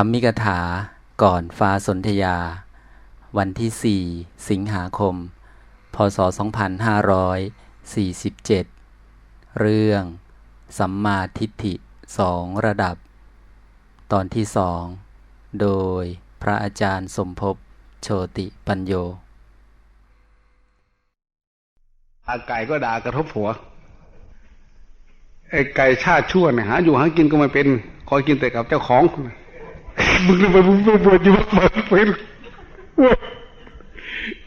ธรรมิกถาก่อนฟ้าสนธยา วันที่ 4 สิงหาคม พศ 2547 เรื่อง สัมมาทิฏฐิสองระดับ ตอนที่สองโดยพระอาจารย์สมภพโชติปัญโย อาไก่ก็ด่ากระทบหัวไอ้ไก่ชาติชั่วเนี่ยหาอยู่หากินก็ไม่เป็นคอยกินแต่กับเจ้าของ มึงจะไปมึงไปบวชอยู่วัดมาเป็น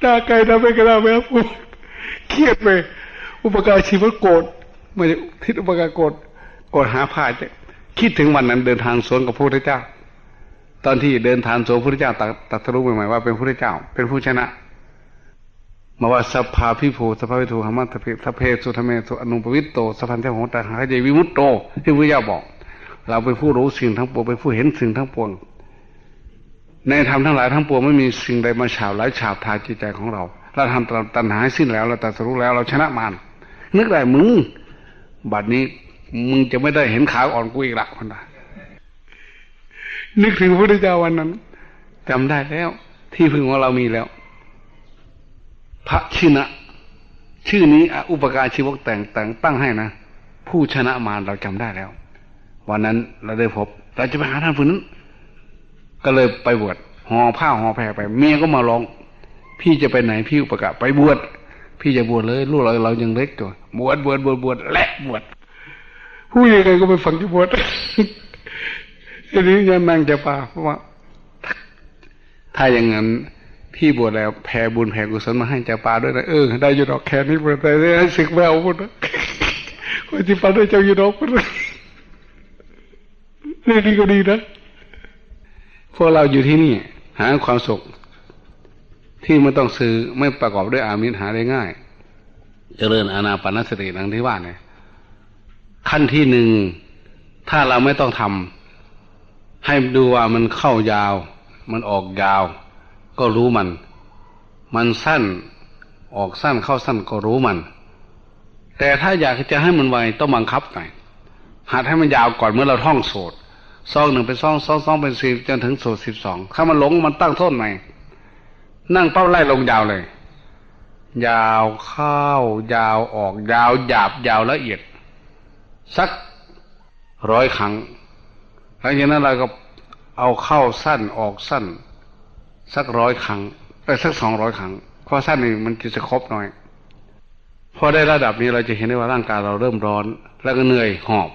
ด่าไก่ทำไปกระดาไปครับผมเครียดไปอุปการชีวะโกรธไม่ใช่ทิศอุปการโกรธโกรธหาพาจะคิดถึงวันนั้นเดินทางสวนกับพระพุทธเจ้า ตอนที่เดินทางสวนพระพุทธเจ้าตรัสตรัสรู้ใหม่ๆว่าเป็นพระพุทธเจ้า เป็นผู้ชนะมาว่าสภาพิภูสภาวิทูหามัตเพสเพสุธรรมเมสุอนุปวิตโตสพันเทหงตาหาเจวิมุตโตที่พระเจ้าบอก เราเป็นผู้รู้สิ่งทั้งปวงเป็นผู้เห็นสิ่งทั้งปวง ในธรรมทั้งหลายทั้งปวงไม่มีสิ่งใดมาฉาบหลฉาบทาจิตใจของเรา เราทำตัณหาสิ้นแล้ว เราตรัสรู้แล้วเราชนะมารนึกได้มึงบัดนี้มึงจะไม่ได้เห็นขาอ่อนกูอีกละคนละนึกถึงพระพุทธเจ้าวันนั้นจำได้แล้ว ที่พึ่งของเรามีแล้ว พระชินะ ชื่อนี้อุปการชีวกแต่งแต่งตั้งให้นะ ผู้ชนะมารเราจำได้แล้ว วันนั้นเราได้พบ เราจะไปหาท่านผู้นั้น ก็เลยไปบวชห่อผ้าห่อแพรไป เมียก็มาร้อง พี่จะไปไหนพี่อุปการไปบวชพี่จะบวชเลยลูกเราเรายังเล็กตัวบวชบวชบวชบวชและบวชผู้ยังไงก็ไปฟังที่บวชทีนี้ยังนางจะปาเพราะว่า ถ้าอย่างนั้นพี่บวชแล้วแผ่บุญแผ่กุศลมาให้เจ้าป่าด้วยนะเออได้ยู่ดอกแค่นี้บวชแต่ให้ศึกแววพุทธคนที่ปาได้เจ้ายู่ดอกพุทธเรื่องนี้ก็ดีนะพวกเราอยู่ที่นี่ หาความสุข ที่ไม่ต้องซื้อไม่ประกอบด้วยอามิตรหาได้ง่าย เจริญอานาปานสติดังที่ว่าเนี่ยขั้นที่หนึ่งถ้าเราไม่ต้องทำให้ดูว่ามันเข้ายาว มันออกยาว ก็รู้มัน มันสั้นออกสั้นเข้าสั้นก็รู้มัน แต่ถ้าอยากจะให้มันไวต้องบังคับหน่อยหัดให้มันยาวก่อนเมื่อเราท่องโสด ซองหนึ่งเป็นซองซองซองเป็นสิบจนถึงโสดสิบสองถ้ามันหลงมันตั้งโทษใหม่ นั่งเป้าไล่ลงยาวเลย ยาวเข้ายาวออก ยาวหยาบยาวละเอียด สักร้อยครั้งหลังจากนั้นเราก็เอาเข้าสั้นออกสั้น สักร้อยครั้งไปสักสองร้อยครั้งเพราะสั้นนี่มันจะครบหน่อยพอได้ระดับนี้เราจะเห็นได้ว่าร่างกายเราเริ่มร้อน แล้วก็เหนื่อยหอบ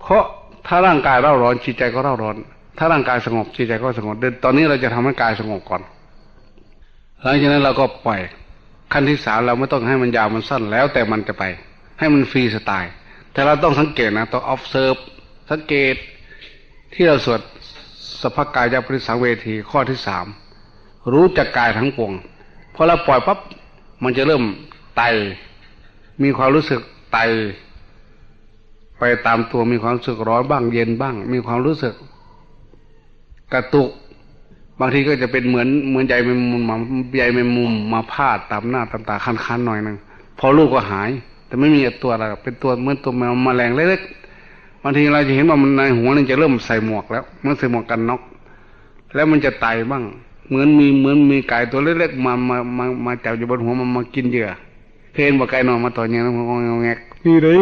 เพราะ ถ้าร่างกายเร่าร้อนจิตใจก็เร่าร้อน ถ้าร่างกายสงบจิตใจก็สงบเดินตอนนี้เราจะทำให้กายสงบก่อนหลังจากนั้นเราก็ปล่อยขั้นที่สามเราไม่ต้องให้มันยาวมันสั้นแล้วแต่มันจะไป ให้มันฟรีสไตล์แต่เราต้องสังเกตนะต้อง observe สังเกตที่เราสวดสภากายาปริสังเวทีข้อที่สามรู้จักกายทั้งปวงพอเราปล่อยปั๊บมันจะเริ่มไตมีความรู้สึกไต ไปตามตัวมีความรู้สึกร้อนบ้างเย็นบ้าง มีความรู้สึก กระตุก บางทีก็จะเป็นเหมือนเหมือนใยแมงมุมมาใยแมงมุมมาพาดตามหน้าตามตาคันๆหน่อยหนึ่งพอลูกก็หาย แต่ไม่มีตัวอะไรเป็นตัวเหมือนตัวแมวแมลงเล็กๆบางทีเราจะเห็นว่ามันในหัวนี่จะเริ่มใส่หมวกแล้วมันใส่หมวกกันน็อกแล้วมันจะไตบ้าง เหมือนมีเหมือนมีไก่ตัวเล็กๆมามามามาจับอยู่บนหัวมันมากินเหยื่อเพนบอกไก่นอนมาต่อยังงงแงกนี่เลย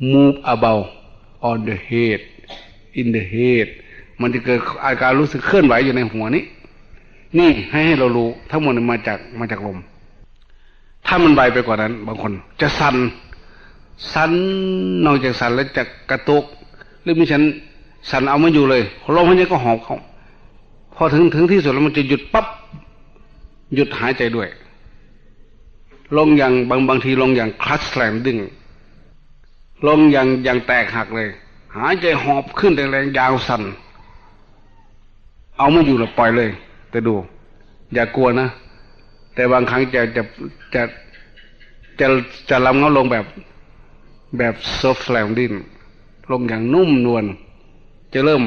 move about on the head in the head มันจะเกิดอาการรู้สึกเคลื่อนไหวอยู่ในหัวนี้ นี่ให้ให้เรารู้ทั้งหมดมาจากมาจากลม ถ้ามันไวไปกว่านั้น บางคน จะสัน่นสั่นนอกจากสั่นแล้วจะกระตุก หรือมีฉันสั่นเอาไม่อยู่เลยลมหายใจก็หอบเขาพอถึงถึงที่สุดแล้วมันจะหยุดปั๊บหยุดหายใจด้วย ลงอย่างบางบางทีลงอย่างคลัสแลมดึง ลงอย่างอย่างแตกหักเลย หายใจหอบขึ้นแรงๆยาวสัน่นเอาไม่อยู่แล้วปล่อยเลย แต่ดู อย่ากลัวนะ แต่บางครั้งจะจะจะจะจะลำเงาลงแบบแบบซอฟแลมดินลงอย่างนุ่มนวลจะเริ่ม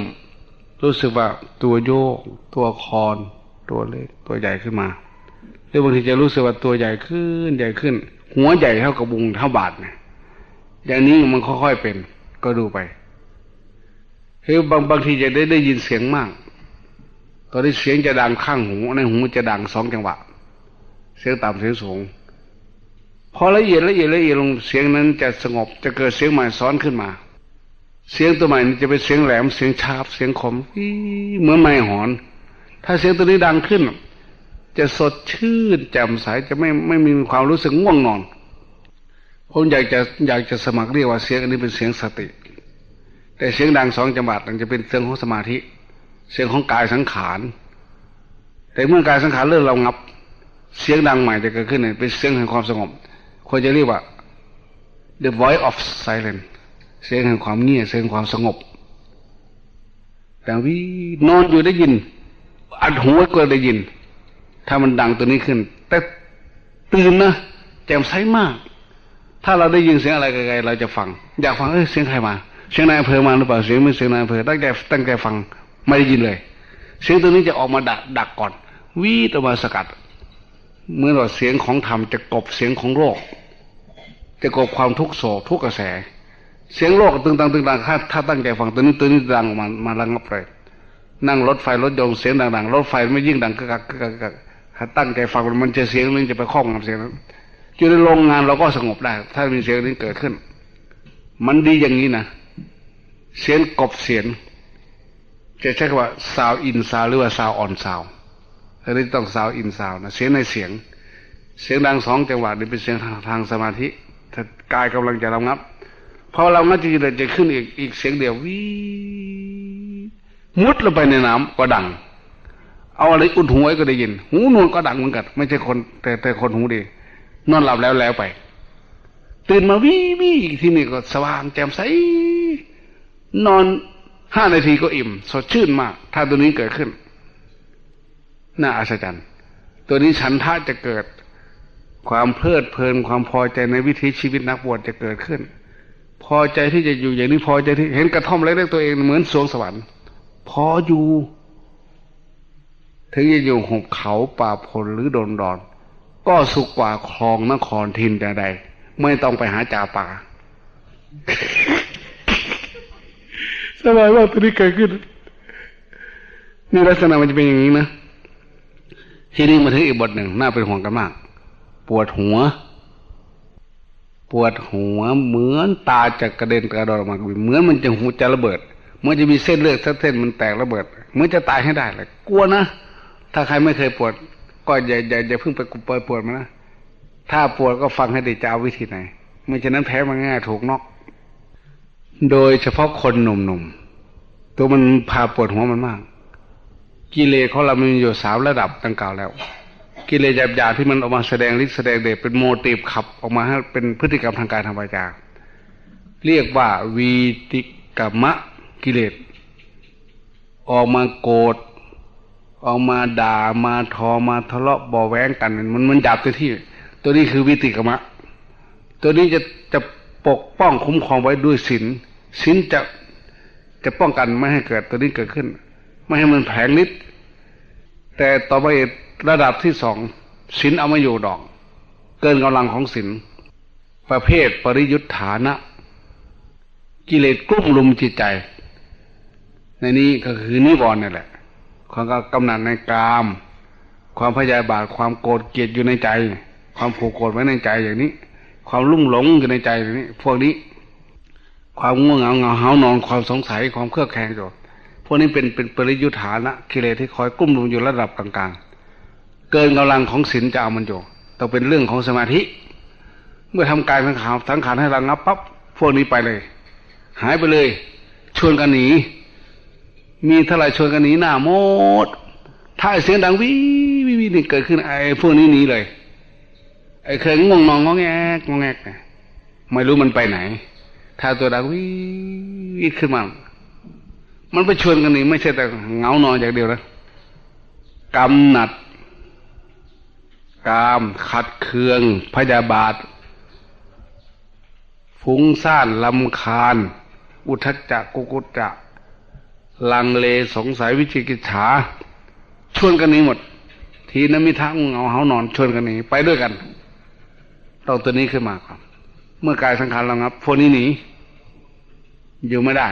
รู้สึกว่าตัวโยก ตัวคอนตัวเล็กตัวใหญ่ขึ้นมาหรือบางทีจะรู้สึกว่าตัวใหญ่ขึ้นใหญ่ขึ้น หัวใหญ่เท่ากับบุงเท่าบาทเนี่ย อย่างนี้มันค่อยๆเป็น ก็ดูไปคือบางบางทีจะได้ได้ยินเสียงมาก ตอนนี้เสียงจะดังข้างหูในหูจะดังสองจังหวะ เสียงต่ำเสียงสูง พอละเอียดละเอียดละเอียดลงเสียงนั้นจะสงบจะเกิดเสียงใหม่ซ้อนขึ้นมา เสียงตัวใหม่นี้จะเป็นเสียงแหลมเสียงชาบเสียงคมเหมือนไม้หอน ถ้าเสียงตัวนี้ดังขึ้น จะสดชื่นแจ่มใสจะไม่ไม่มีความรู้สึกง่วงนอน ผมอยากจะอยากจะสมัครเรียกว่าเสียงอันนี้เป็นเสียงสติ แต่เสียงดังสองจังหวัดมันจะเป็นเสียงของสมาธิ เสียงของกายสังขาร แต่เมื่อกายสังขารเริ่มเรางับ เสียงดังใหม่จะเกิดขึ้นเนี่ยเป็นเสียงแห่งความสงบควรจะเรียกว่า the voice of silence เสียงแห่งความเงียบเสียงแห่งความสงบแต่วินอนอยู่ได้ยิน อัดหูไว้ก็ได้ยิน ถ้ามันดังตัวนี้ขึ้น แต่ตื่นนะแจ่มใสมาก ถ้าเราได้ยินเสียงอะไรไกลๆเราจะฟัง อยากฟังเอ้เสียงใครมาเสียงนายอำเภอมาหรือเปล่าเสียงไม่เสียงนายอำเภอตั้งใจตั้งใจฟังไม่ได้ยินเลย เสียงตัวนี้จะออกมาดักดักก่อนวีดออกมาสกัด เมื่อเราเสียงของธรรมจะกบเสียงของโลกจะกบความทุกข์โศกทุกกระแส เสียงโลกตึงตังตึงตังถ้าถ้าตั้งใจฟังตัวนี้ตัวนี้ดังมามาระงับเลยนั่งรถไฟรถยนต์เสียงดังๆรถไฟไม่ยิ่งดังกักกักกึกกักถ้าตั้งใจฟังมันจะเสียงนึงจะไปคล้องกับเสียงนั้น อยู่ในโรงงานเราก็สงบได้ ถ้ามีเสียงนี้เกิดขึ้น มันดีอย่างนี้นะเสียงกบเสียงจะใช้คำว่า sound in sound หรือว่า sound on sound อันนี้ต้อง sound in sound นะเสียงในเสียง เสียงดังสองจังหวะนี่เป็นเสียงทางทางสมาธิถ้ากายกำลังจะระงับพอเรางับจริงๆจะขึ้นอีกอีกเสียงเดียววิมุดลงไปในน้ำก็ดัง เอาอะไรอุดหูไว้ก็ได้ยิน หูนวกก็ดังเหมือนกัน ไม่ใช่คนแต่แต่คนหูดี นอนหลับแล้วแล้วไป ตื่นมาวิวิอีกทีนี่ก็สว่างแจ่มใส นอนห้านาทีก็อิ่ม สดชื่นมาก ถ้าตัวนี้เกิดขึ้น น่าอัศจรรย์ ตัวนี้ฉันทะจะเกิด ความเพลิดเพลินความพอใจในวิถีชีวิตนักบวชจะเกิดขึ้น พอใจที่จะอยู่อย่างนี้พอใจที่เห็นกระท่อมเล็กๆตัวเองเหมือนสวงสวรรค์ พออยู่ ถึงจะอยู่หุบเขาป่าพลหรือโดนดอน ก็สุขกว่าคลองนครทินใดๆไม่ต้องไปหาจ่าป่าสบายว่าตัวนี้เกิดขึ้น นี่ลักษณะมันจะเป็นอย่างนี้นะ ทีนี้มาถึงอีกบทหนึ่งน่าเป็นห่วงกันมาก ปวดหัว ปวดหัวเหมือนตาจะกระเด็นกระดอนออกมาเหมือนมันจะหูจะระเบิดเหมือนจะมีเส้นเลือดสักเส้นมันแตกระเบิดเหมือนจะตายให้ได้เลยกลัวนะ ถ้าใครไม่เคยปวด ก็อย่าอย่าอย่าเพิ่งไปปล่อยปวดมานะถ้าปวดก็ฟังให้ดีจะเอาวิธีไหนไม่ฉะนั้นแพ้มันง่ายถูกนอกโดยเฉพาะคนหนุ่มๆตัวมันพาปวดหัวมันมาก กิเลสของเรามันอยู่สามระดับดังกล่าวแล้ว กิเลสหยาบๆที่มันออกมาแสดงฤทธิ์แสดงเดชเป็นโมติฟขับออกมาให้เป็นพฤติกรรมทางกายทางวาจาเรียกว่าวีติกรรมะกิเลสออกมาโกรธ ออกมาด่ามาทอมาทะเลาะบาะแว้งกัน มันมันหยาบตัวที่ ตัวนี้คือวิติกรรมะ ตัวนี้จะจะปกป้องคุ้มครองไว้ด้วยศีลศีลจะจะป้องกันไม่ให้เกิดตัวนี้เกิดขึ้น ไม่ให้มันแผงนิด แต่ต่อไประดับที่สองศีลเอามาอยู่ดอก เกินกำลังของศีลประเภทปริยุทธานะ กิเลสกลุ่มลุมจิตใจ ในนี้ก็คือนิวรณ์นี่แหละ ความกำหนัดในกาม ความพยาบาทความโกรธเกลียดอยู่ในใจ ความผูกโกรธไว้ในใจอย่างนี้ ความลุ่มหลงอยู่ในใจอย่างนี้ พวกนี้ ความง่วงเหงาเหงาหานอนความสงสัยความเครือบแคลงอยู่พวกนี้เป็นเป็นปริยุทธานะกิเลสที่คอยกุ้มลุมอยู่ระดับกลางๆ เกินกำลังของศีลจะเอามันอยู่ต้องเป็นเรื่องของสมาธิ เมื่อทำกายสังขารสังขารให้ระงับปั๊บพวกนี้ไปเลย หายไปเลย ชวนกันหนี มีเท่าไรชวนกันหนีหน้าโมด ถ้าเสียงดังวิวิวินี่เกิดขึ้นไอ้พวกนี้หนีเลย ไอ้เคยง่วงนอนงอแงกงอแงกเนี่ยไม่รู้มันไปไหน ถ้าตัวดังวิวิขึ้นมา มันไปชวนกันหนีไม่ใช่แต่เงานอนอย่างเดียวนะกำหนัด กามขัดเคือง พยาบาท ฟุ้งซ่านลำคาญ อุทจจะกุกุจจะ ลังเลสงสัยวิจิกิจฉาชวนกันนี้หมด ทีนั้นมีทั้งเงาเหานอนชวนกันนี้ ไปด้วยกันต้องตัวนี้ขึ้นมาครับเมื่อกายสังขารระงับพวกนี้หนีอยู่ไม่ได้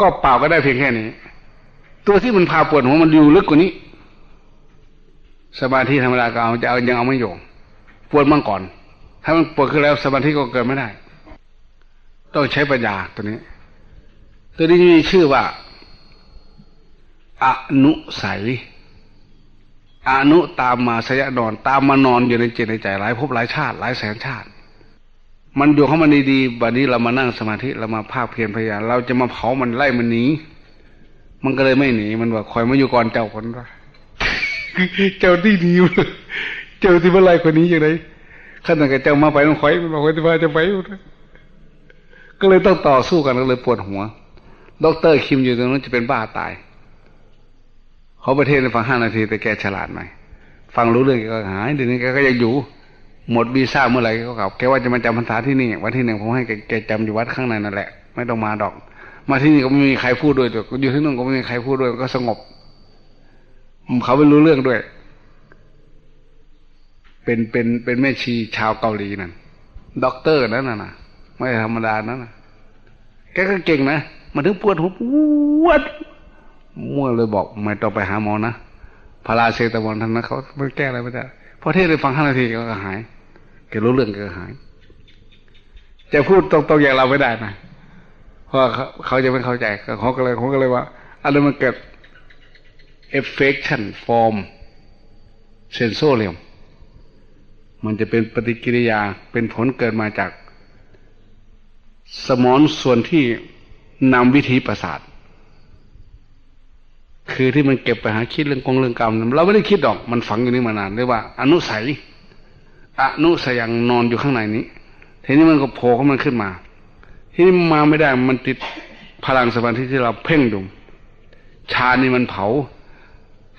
ก็เปล่าก็ได้เพียงแค่นี้ ตัวที่มันพาปวดหัวมันอยู่ลึกกว่านี้ สมาธิธรรมดาก็เอาจะเอายังเอาไม่อยู่ปวดมั่งก่อน ถ้ามันปวดขึ้นแล้วสมาธิก็เกิดไม่ได้ ต้องใช้ปัญญาตัวนี้ ตัวนี้มีชื่อว่าอนุสัยอนุตามมาสยะนอน ตามมานอนอยู่ในจิตในใจหลายภพหลายชาติ หลายแสนชาติ มันอยู่เข้ามาดีๆบัดนี้เรามานั่งสมาธิเรามาภาคเพียรพยายามเราจะมาเผามันไล่มันหนีมันก็เลยไม่หนีมันว่าคอยมาอยู่ก่อนเจ้าคนละเจ้าที่หนีเจ้าที่มาไล่คนนี้อย่างไรขั้นตอนกับเจ้ามาไปต้องคอยมันบอกว่าจะมาจะไปก็เลยต้องต่อสู้กันก็เลยปวดหัว ด็อกเตอร์คิมอยู่ตรงนั้นจะเป็นบ้าตาย เขาประเทศในฟังห้านาทีแต่แกฉลาดไหมฟังรู้เรื่องแกก็หายเดี๋ยวนี้แกก็ยังอยู่ หมดวีซ่าเมื่อไหร่ก็กลับแกว่าจะมาจำพรรษาที่นี่วันที่หนึ่งผมให้แกจำอยู่วัดข้างในนั่นแหละ ไม่ต้องมาดอก มาที่นี่ก็ไม่มีใครพูดด้วยอยู่ที่นู่นก็ไม่มีใครพูดด้วยก็สงบ เขาไม่รู้เรื่องด้วย เป็นเป็นเป็นแม่ชีชาวเกาหลีนั่นด็อกเตอร์นั่นน่ะ ไม่ธรรมดานั่นนะแกก็เก่งนะ มาถึงปวดหัวปวดมั่วเลยบอกไม่ต้องไปหาหมอนะพาราเซตามอลท่านนะเขาไม่แก้อะไรไม่ได้พอเทศได้ฟังห้านาทีก็หายแกรู้เรื่องก็หาย จะพูดตรงๆอย่างเราไม่ได้นะเพราะเขาเขาจะไม่เข้าใจเขาก็เลยเขาก็เลยว่าอะไรมันเกิด affection form sensorium มันจะเป็นปฏิกิริยาเป็นผลเกิดมาจาก สมองส่วนที่ นำวิธีประสาท คือที่มันเก็บไปหาคิดเรื่องกงเรื่องกรรมเราไม่ได้คิดดอกมันฝังอยู่นี่มานานเรียกว่า อนุสัยอนุสยังนอนอยู่ข้างในนี้ทีนี้มันก็โผล่ขึ้นมันขึ้นมา ทีนี้มาไม่ได้มันติดพลังสมาธิที่เราเพ่งดูชานี่มันเผา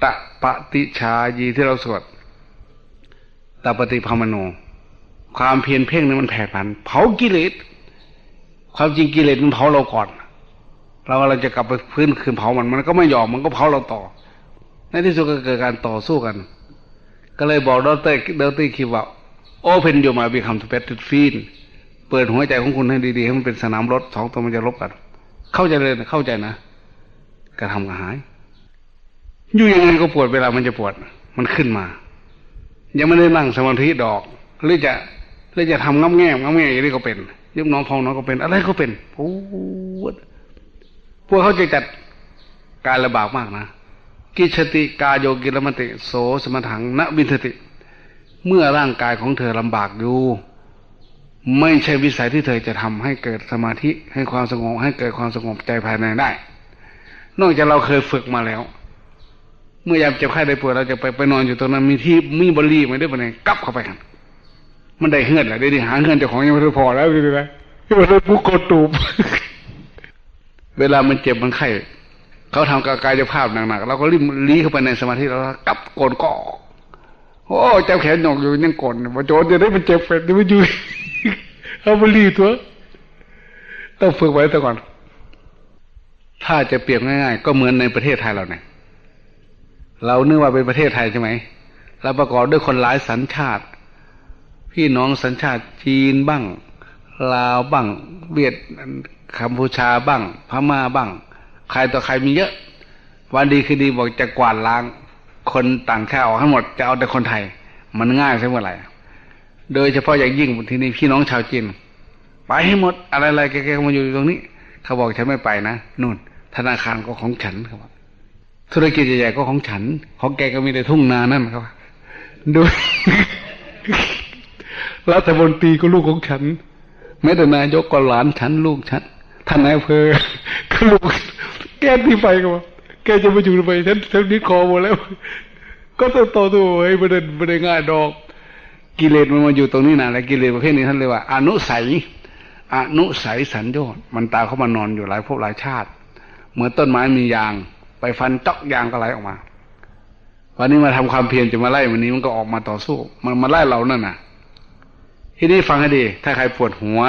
ตะปฏิชายีที่เราสวดตะปฏิภามโน ความเพียรเพ่งนี่มันแผดผัน เผากิเลสความจริงกิเลสมันเผาเราก่อน เราเราจะกลับไปพื้นคืนเผามันมันก็ไม่ยอมมันก็เผาเราต่อ ในที่สุดก็เกิดการต่อสู้กัน ก็เลยบอกดรเดลตี้คิดว่า open your mind become to battle field เปิดหัวใจของคุณให้ดีๆให้มันเป็นสนามรบสองตัวมันจะรบกัน เข้าใจเลยเข้าใจนะกระทำกระหาย อยู่ยังไงก็ปวดเวลามันจะปวด มันขึ้นมา ยังไม่ได้นั่งสมาธิดอกหรือจะหรือจะทำง้ำแง่ง้ำแง่อย่างนี้ก็เป็นยุบน้องพองน้องก็เป็น อะไรก็เป็นปวด พวกเขาจะจัดการระบากมากนะ กิชติกาโยกิรมติ โสสมถังนวินทติ เมื่อร่างกายของเธอลำบากอยู่ไม่ใช่วิสัยที่เธอจะทำให้เกิดสมาธิให้ความสงบให้เกิดความสงบใจภายในได้ นอกจากเราเคยฝึกมาแล้ว เมื่อยามเจ็บไข้ได้ป่วยเราจะไปไปนอนอยู่ตรงนั้นมีที่มีบรีไม่ได้ปไหนกลับเข้าไปกันมันได้เฮือนแหละได้ดิหาเฮือนเจ้าของยังไม่พอแล้วดูดินะที่มันได้ผู้กดตูบ เวลามันเจ็บมันไข้เขาทำกายภาพหนักๆเราก็รีบลี้เข้าไปในสมาธิเรากลับโกนก็อกโอ้เจ้าแขนหนอกอยู่ยังกนว่าโจรจะได้มันเจ็บเป็ดจะไม่อยู่เอาบรีตัวต้องฝึกไว้แต่ก่อน ถ้าจะเปรียบง่ายๆ ก็เหมือนในประเทศไทยเราเนี่ยเราเนึกว่าเป็นประเทศไทยใช่ไหมเราประกอบด้วยคนหลายสัญชาติ พี่น้องสัญชาติจีนบ้างลาวบ้างเวียด กัมพูชาบ้าง พม่าบ้าง ใครต่อใครมีเยอะ วันดีคือดีบอกจะกวาดล้าง คนต่างชาติออกให้หมดจะเอาแต่คนไทย มันง่ายใช่เมื่อไหร่โดยเฉพาะอย่างยิ่งที่นี่พี่น้องชาวจีนไปให้หมดอะไรๆแกๆมาอยู่ตรงนี้ เขาบอกฉันไม่ไปนะนู่น ธนาคารก็ของฉันเขาบอกธุรกิจใหญ่ๆก็ของฉัน ของแกก็มีแต่ทุ่งนานั่นครับดูรัฐมนตรีก็ลูกของฉันแม้แต่นายกก็หลานฉันลูกฉัน ท่านนายอำเภอก็ลูกแกที่ไปก็ว่าแกจะมาอยู่ทำไมฉันฉันนิดคอหมดแล้ว ก็ต้องต่อตัวไอ้ประเด็นประเด็นง่ายดอก กิเลสมันมาอยู่ตรงนี้นะแล้วกิเลสประเภทนี้ท่านเรียกว่า อนุสัยอนุสัยสัญญาณมันตาเข้ามานอนอยู่หลายภพหลายชาติ เหมือนต้นไม้มียาง ไปฟันจอกยางก็ไหลออกมา วันนี้มาทำความเพียรจะมาไล่วันนี้มันก็ออกมาต่อสู้ มันมาไล่เรานั่นน่ะ ทีนี้ฟังให้ดี ถ้าใครปวดหัว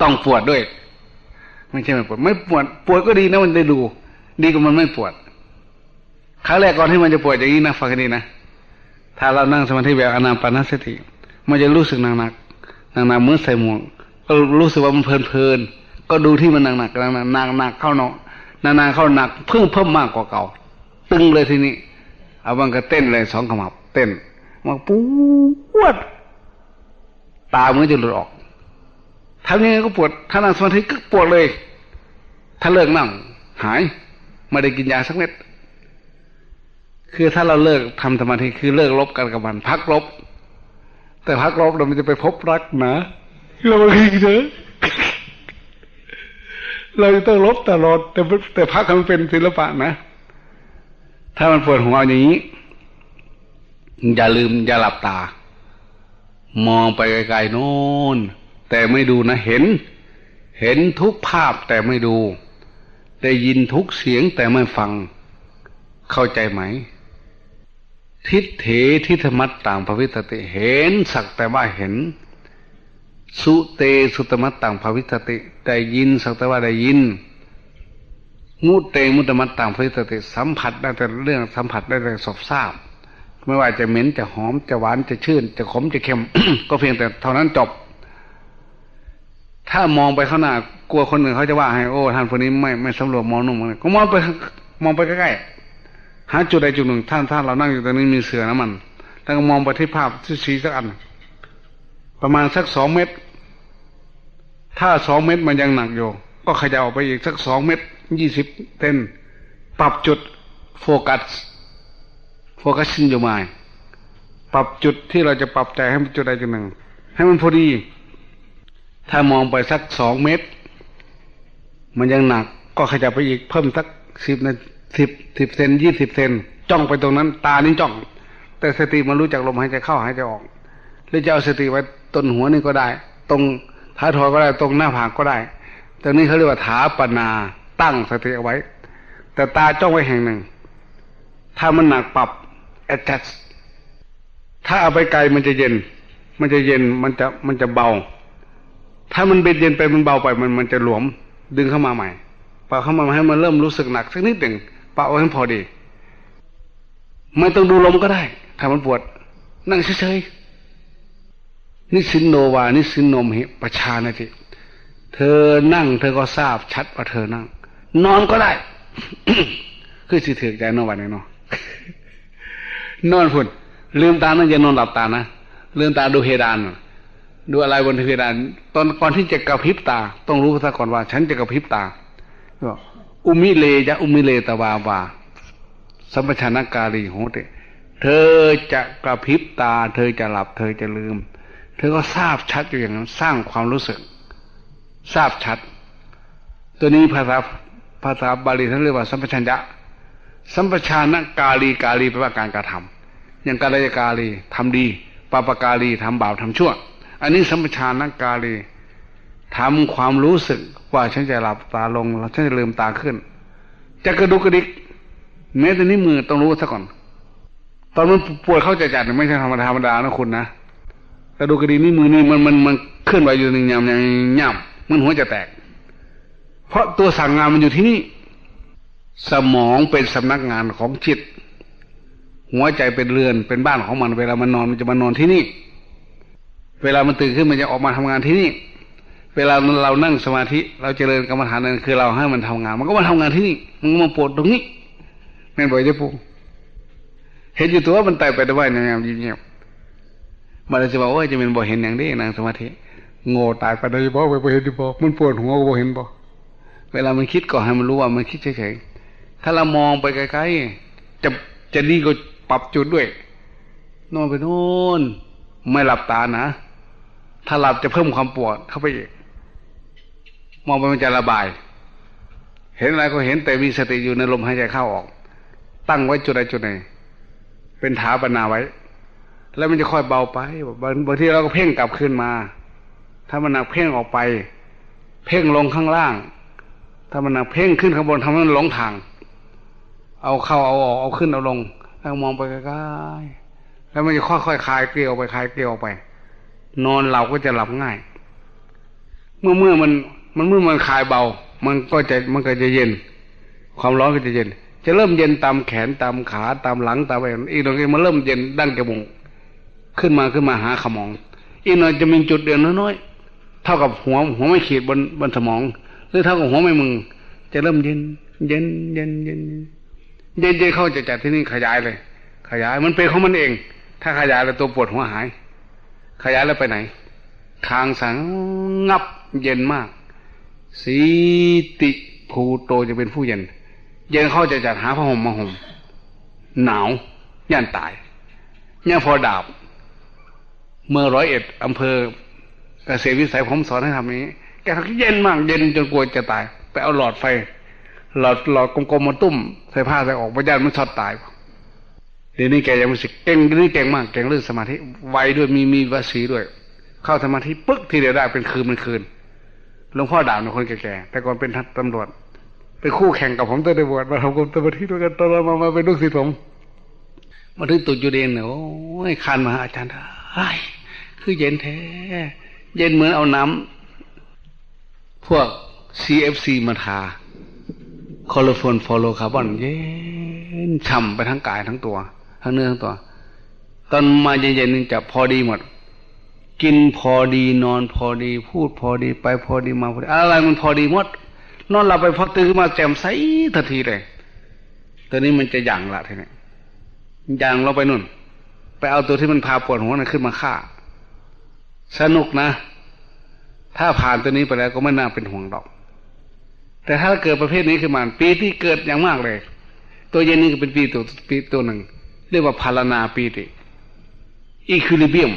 ต้องปวดด้วย ไม่ใช่ไม่ปวด ไม่ปวดปวดก็ดีนะมันได้ดู ดีกว่ามันไม่ปวดครั้งแรกก่อนที่มันจะปวดอย่างนี้นะฟังให้ดีนะถ้าเรานั่งสมาธิแบบอนาปานสติ มันจะรู้สึกหนักหนักหนักหนักเมื่อใส่หมวกก็รู้สึกว่ามันเพลินเพลินก็ดูที่มันหนักหนักหนักหนักหนักเข้าเนาะนานๆเข้าหนักเพิ่มเพิ่มมากกว่าเก่า ตึงเลยทีนี้เอาบังก็เต้นเลยสองขมับเต้นมาปวดตามันจะหลุดออก ทำยังไงก็ปวดถ้านั่งสมาธิก็ปวดเลย ถ้าเลิกนั่ง หายไม่ได้กินยาสักเม็ด คือถ้าเราเลิกทำสมาธิคือเลิกลบกันกับมันพักลบ แต่พักลบเรามันจะไปพบรักนะเราไม่คิดเถอะเราจะต้องลบตลอด แต่แต่พักมันเป็นศิลปะนะ ถ้ามันปวดหัวอย่างนี้ อย่าลืมอย่าหลับตา มองไปไกลๆโน้น แต่ไม่ดูนะเห็น เห็นทุกภาพแต่ไม่ดู ได้ยินทุกเสียงแต่ไม่ฟัง เข้าใจไหม ทิฏเถทิธมัตต่างภวิตติเห็นสักแต่ว่าเห็น สุเตสุตมัตต่างภวิตติได้ยินสักแต่ว่าได้ยินมุเตมุตมัตต่างภวิตติสัมผัสได้แต่เรื่องสัมผัสได้แต่สบทราบไม่ว่าจะเหม็นจะหอมจะหวานจะชื่น จะขมจะเค็ม ก็เพียงแต่เท่านั้นจบ ถ้ามองไปข้างหน้ากลัวคนอื่นเขาจะว่าให้โอ้ท่านคนนี้ไม่ไม่สำรวมมองนุ่มก็มองไปมองไปใกล้ๆหาจุดใดจุดหนึ่งท่านท่านเรานั่งอยู่ตรงนี้มีเสือน้ำมันแล้วก็มองไปที่ภาพที่สีสักอัน ประมาณสักสองเมตร ถ้าสองเมตรมันยังหนักอยู่ ก็ขยับออกไปอีกสักสองเมตรยี่สิบเซนปรับจุดโฟกัสโฟกัสอยู่มาปรับจุดที่เราจะปรับใจให้มันจุดใดจุดหนึ่ง ให้มันพอดี ถ้ามองไปสักสองเมตร มันยังหนักก็ขยับไปอีกเพิ่มสักสิบนาสิบสิบเซนยี่สิบเซนจ้องไปตรงนั้น ตานี่จ้อง แต่สติมันรู้จักลมหายใจเข้าหายใจออก หรือจะเอาสติไว้ต้นหัวนี่ก็ได้ ตรงท้ายทอยก็ได้ตรงหน้าผากก็ได้ตรงนี้เขาเรียกว่าถาปนาตั้งสติเอาไว้ แต่ตาจ้องไว้แห่งหนึ่ง ถ้ามันหนักปรับ adjust ถ้าเอาไปไกลมันจะเย็น มันจะเย็นมันจะมันจะเบา ถ้ามันเป็นเย็นไปมันเบาไปมันมันจะหลวมดึงเข้ามาใหม่ปรับเข้ามาให้มันเริ่มรู้สึกหนักสักนิดหนึ่งปรับเอาให้พอดี ไม่ต้องดูลมก็ได้ ถ้ามันปวด นั่งเฉยๆนิสินโนวา นิสินโนมหิปชานาติเธอนั่ง เธอก็ทราบชัดว่าเธอนั่ง นอนก็ได้ คือสิถือใจนอนวันนี้เนาะนอนพุ่นลืมตานั่นอย่านอนหลับตานะลืมตาดูเพดานนะ ดูอะไรบนเพดานตอนก่อนที่จะกระพริบตา ต้องรู้ซะก่อนว่า ฉันจะกระพริบตาอุมิเลยะอุมิเลตวาวาสัมปชานกาลีโหติเธอจะกระพริบตา เธอจะหลับ เธอจะลืม เธอก็ทราบชัดอยู่อย่างนั้นสร้างความรู้สึก ทราบชัด ตัวนี้ภาษาภาษาบาลีท่านเรียกว่า สัมปชัญญะ สัมปชานกาลีกาลีแปลว่าการกระทำอย่างกาลยกาลีทำดีปาปกาลีทำบาปทำชั่ว อันนี้สัมปชานกาลีทำความรู้สึกว่าฉันจะหลับตาลงแล้วฉันจะลืมตาขึ้น จะกระดุกกระดิกแม้แต่นี้วมือต้องรู้ซะก่อน ตอนมันป่วดเข้าใจจัดไม่ใช่ธรรมดาธรรมดานะคุณนะกระดูกกระดิกนี่วมือนี่มันมันมันเคลื่อนไหวอยู่หนึ่งยามอย่างยามมันหัวจะแตก เพราะตัวสั่งงานมันอยู่ที่นี่ สมองเป็นสำนักงานของจิต หัวใจเป็นเรือนเป็นบ้านของมันเวลามันนอนมันจะมานอนที่นี่ เวลามันตื่นขึ้นมันจะออกมาทำงานที่นี่ เวลาเรานั่งสมาธิเราเจริญกรรมฐานนั่นคือเราให้มันทำงาน มันก็มาทำงานที่นี่ มันก็มาปวดตรงนี้แม่นบ่อยจะปูเห็นอยู่ตัวมันไต่ไปได้ว่าเงียบเงียบมันจะบอกว่าจะเป็นบ่เห็นอย่างนี้นั่งสมาธิโง่ตายไปได้บ่ไปเห็นดีบ่มันปวดหัวก็บ่เห็นบ่เวลามันคิดก็ให้มันรู้ว่ามันคิดเฉยๆถ้าเรามองไปไกลๆจะจะดีก็ปรับจุดด้วย นอนไปโน่นไม่หลับตานะ ถ้าหลับจะเพิ่มความปวดเข้าไปอีก มองไปมันจะระบาย เห็นอะไรก็เห็นแต่มีสติอยู่ในลมหายใจเข้าออก ตั้งไว้จุดใดจุดหนึ่งเป็นถาปนาไว้ แล้วมันจะค่อยเบาไปบางบางทีเราก็เพ่งกลับขึ้นมา ถ้ามันหนักเพ่งออกไป เพ่งลงข้างล่าง ถ้ามันหนักเพ่งขึ้นข้างบนทำให้มันหลงทาง เอาเข้าเอาออกเอาขึ้นเอาลงแล้วมองไปใกล้ๆแล้วมันจะค่อยๆคลายเกลียวไปคลายเกลียวไป นอนเราก็จะหลับง่าย เมื่อเมื่อมันมันเมื่อมันคลายเบา มันก็จะมันก็จะเย็น ความร้อนก็จะเย็น จะเริ่มเย็นตามแขนตามขาตามหลังตามอะไรอีกหน่อยมันเริ่มเย็นดั้งจมูกขึ้นมาขึ้นมาหาขมอง อีกหน่อยจะมีจุดเดียวน้อยๆเท่ากับหัวหัวไม่ขีดบนบนสมอง หรือเท่ากับหัวไม่มึง จะเริ่มเย็น เย็นเย็นเย็นเย็นเย็นเข้าจะจัดที่นี่ขยายเลย ขยายมันเป็นของมันเอง ถ้าขยายแล้วตัวปวดหัวหาย ขยายแล้วไปไหนคางสังงับเย็นมาก สีติภูโตจะเป็นผู้เย็น เย็นเข้าจะจัดหาผ้าห่มมาห่มหนาว ย่านตายเนี่พอดาบ เมื่อร้อยเอ็ดอำเภอเกษตรวิสัยผมสอนให้ทำนี้ แกทำเย็นมาก เย็นจนกลัวจะตาย ไปเอาหลอดไฟ หลอดหลอดกลมๆมาตุ้ม ใส่ผ้าใส่ออกไปย่านมันช็อตตาย เดี๋ยวนี้แกยังม่สิเก่งเดี๋ยวนี้เก่งมากเก่งเรื่องสมาธิไวด้วยมีมีวสีด้วย เข้าสมาธิปึ๊กทีเดียวได้เป็นคืนเป็นคืนหลวงพ่อด่าเป็นคนแก่ๆแต่ก่อนเป็นตำรวจไปคู่แข่งกับผมตอนได้บวชมาทำกรมสมาธิด้วยกันตอนเรามามาเป็นลูกศิษย์ผมมาถึงตุจุเดนเนี่ยโอ้ยคันมาอาจารย์ไอ้คือเย็นแท้เย็นเหมือนเอาน้ำพวก CFC มาทาคอโลโฟนฟอโลคาร์บอนเย็นฉ่ำไปทั้งกายทั้งตัว ทั้งเนื้อทั้งตัวตอนมาเย็นๆนี่จะพอดีหมด กินพอดีนอนพอดี พูดพอดีไปพอดีมาพอดีอะไรมันพอดีหมด นอนหลับไปพอตื่นขึ้นมาแจ่มใสทันทีเลยตอนนี้มันจะหยั่งละทีนี้หยั่งเราไปนู่น ไปเอาตัวที่มันพาปวดหัวนั้นขึ้นมาฆ่า สนุกนะ ถ้าผ่านตัวนี้ไปแล้วก็ไม่น่าเป็นห่วงดอก แต่ถ้าเกิดประเภทนี้ขึ้นมา ปีที่เกิดอย่างมากเลย ตัวเย็นนี่ก็เป็นปีตัวปีตัวหนึ่ง เรียกว่าพารนาปีติอีคิลิเบียม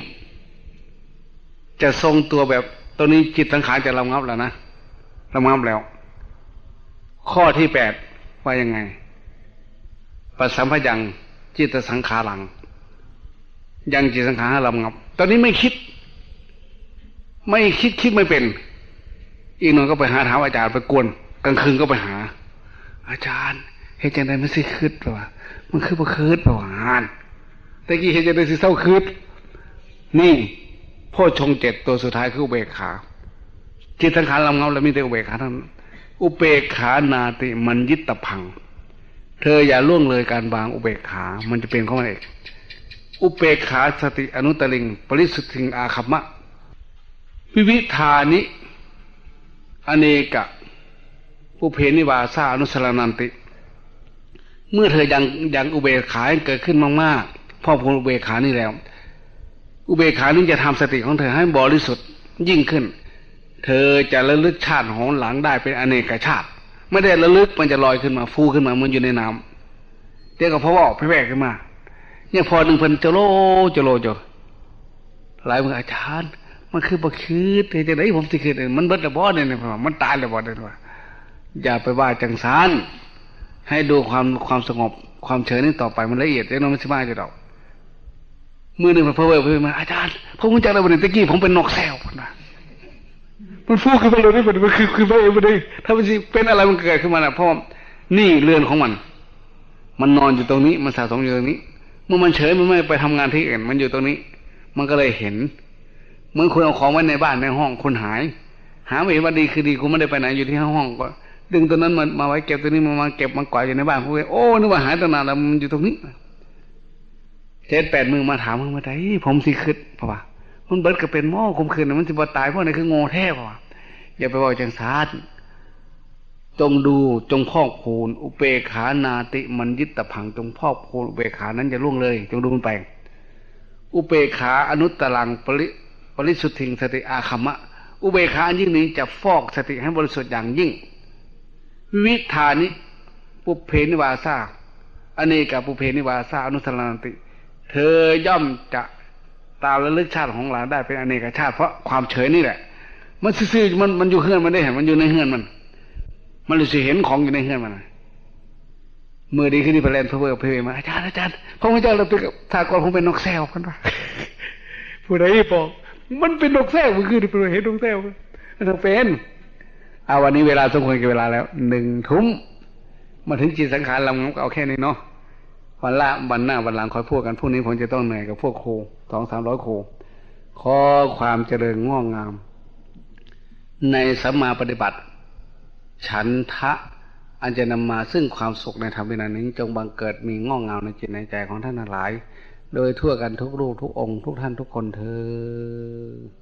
จะทรงตัวแบบตัวนี้จิตสังขารจะระงับแล้วนะระงับแล้ว ข้อที่แปดว่ายังไงปัสสัมพยังจิตสังขารัง ยังจิตสังขารให้ระงับ ตอนนี้ไม่คิด ไม่คิดคิดไม่เป็น อีกหน่อยก็ไปหาถามอาจารย์ไปกวนกลางคืนก็ไปหา อาจารย์เห็นจังไดมันสิคืดป่ะวะ มันคือบ่คืดป่ะวานแต่กี้เห็นจังไดสิเศร้าคืดนี่พ่อชงเจ็ดตัวสุดท้ายคืออุเบกขาจิตสังขารลำเงาแล้วมีแต่อุเบกขาเท่านั้นอุเบกขานาติมันยิตตพัง เธออย่าล่วงเลยการวางอุเบกขา มันจะเป็นของมันเองอุเบกขาสติอนุตตริง ปริสุทธิงอาคัมมะวิวิธานิ อเนกะ อุเพนิวาสาอนุสรนันติ เมื่อเธอยังยังอุเบกขาเกิดขึ้นมากๆพ่อพูนอุเบกขานี่แล้ว อุเบกขานี้จะทำสติของเธอให้บริสุทธิ์ยิ่งขึ้น เธอจะระลึกชาติหนหลังได้เป็นอเนกชาติไม่ได้ระลึกมันจะลอยขึ้นมาฟูขึ้นมาเหมันอยู่ในน้ำเดี๋ยวก็พอว่าแผ่ขึ้นมาเนี่ยพอหนึ่งพิ่นจะโลจะโลจะหลายมืออาจารย์ มันคือบ่คืดเฮ็ดจังไดผมสิคืดมันเบิดแล้วบ่เนี่ยนะมันตายแล้วบ่เนี่ยว่าอย่าไปว่าจังสาร ให้ดูความความสงบความเฉยนี่ต่อไปมันละเอียดจังนั้นมันสิมาจะดอกมือหนึ่งมันเพ้อเพ้อเพ้อมาอาจารย์ผมรู้จักแล้ววันนี้ตะกี้ผมเป็นนกแซวพุ่นะมันฟูขึ้นมาเลยนี่มันคือคือไปเองมันได้ถ้ามันเป็นอะไรมันเกิดขึ้นมาน่ะเพราะนี่เรือนของมัน มันนอนอยู่ตรงนี้ มันสะสมอยู่ตรงนี้ เมื่อมันเฉยมันไม่ไปทำงานที่อื่นมันอยู่ตรงนี้ มันก็เลยเห็นเหมื่อนคุณเอาของไว้ในบ้านในห้องคุณหาย หาไม่เห็นว่าดีคือดีคุณไม่ได้ไปไหนอยู่ที่ห้องก็ ดึงตัวนั้นมามาไว้เก็บตัวนี้มามาเก็บมากวาดอยู่ในบ้านคุณโอ้นึกว่าหายตั้งนานแล้วมันอยู่ตรงนี้เจ็ดแปดมือมาถามมึงมาได้ผมสิคืดเพราะว่ามันเบิดก็เป็นหม้อคมคืนนะมันสิบ่ตายเพราะนั่นคือโง่แท้เพราะว่าอย่าไปบอกจังสารจงดูจงพอกพูนอุเปขานาติมันยิตตพังจงพอกพูนอุเปขานั้นจะล่วงเลย จงดูมันไป อุเปขาอนุตตรังปริปริสุทธิงสติอาคัมมะอุเบขาอันยิ่งนี้จะฟอกสติให้บริสุทธิ์อย่างยิ่ง วิธานิปุเพนิวาสาอเนกปุเพนิวาสาอนุสรนันติ เธอย่อมจะตามระลึกชาติของหลานได้เป็นอเนกชาติ เพราะความเฉยนี่แหละ มันซื่อๆมันมันอยู่เฮือนมันได้เห็นมันอยู่ในเฮือนมัน มันเลยสิเห็นของอยู่ในเฮือนมันเมื่อดีขึ้นที่ไปเล่นเพื่อเพื่อมาอาจารย์อาจารย์พระพุทธเจ้าเราเป็นถ้าก่อนผมเป็นนกแซวกันว่าผู้ใดบอกมันเป็นนกแซวมันคือที่เป็นเห็นนกแซวมันเป็น เอาวันนี้เวลาสมควรกับเวลาแล้วหนึ่งทุ่มมาถึงจิตสังขารเราก็เอาแค่นี้เนาะวันละวันหน้าวันหลังคอยพูดกันพรุ่งนี้ผมจะต้องเหนื่อยกับพวกครูสองสามร้อยครูขอความเจริญงอกงาม ในสัมมาปฏิบัติ ฉันทะอันจะนำมาซึ่งความสุขในธรรมวินัยนี้ จงบังเกิดมีงอกงามในจิตในใจของท่านทั้งหลาย โดยทั่วกันทุกรูปทุกองค์ ทุกท่านทุกคนเธอ